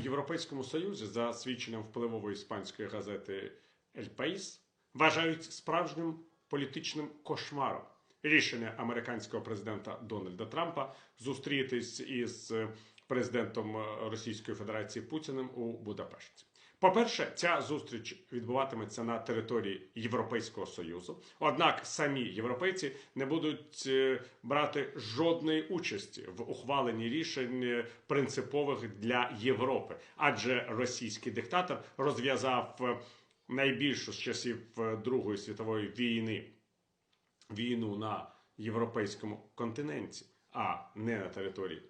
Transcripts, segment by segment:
Європейському Союзі, за свідченням впливової іспанської газети «Ель País», вважають справжнім політичним кошмаром рішення американського президента Дональда Трампа зустрітись із президентом Російської Федерації Путіним у Будапешті. По-перше, ця зустріч відбуватиметься на території Європейського Союзу. Однак самі європейці не будуть е, брати жодної участі в ухваленні рішень е, принципових для Європи, адже російський диктатор розв'язав е, найбільшу з часів Другої світової війни війну на європейському континенті, а не на території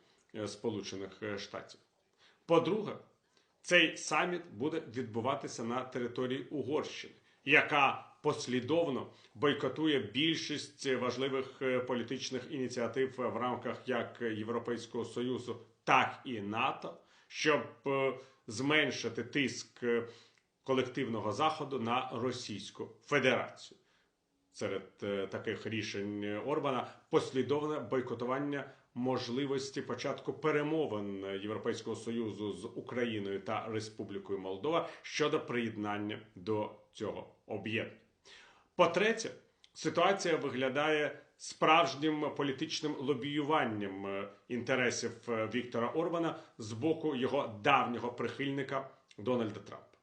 Сполучених Штатів. По-друге, цей саміт буде відбуватися на території Угорщини, яка послідовно бойкотує більшість важливих е, політичних ініціатив в рамках як Європейського Союзу, так і НАТО, щоб е, зменшити тиск е, колективного заходу на Російську Федерацію серед е, таких рішень Орбана послідовне бойкотування можливості початку перемовин Європейського союзу з Україною та Республікою Молдова щодо приєднання до цього об'єднання. По-третє, ситуація виглядає справжнім політичним лобіюванням е, інтересів е, Віктора Орбана з боку його давнього прихильника Дональда Трампа.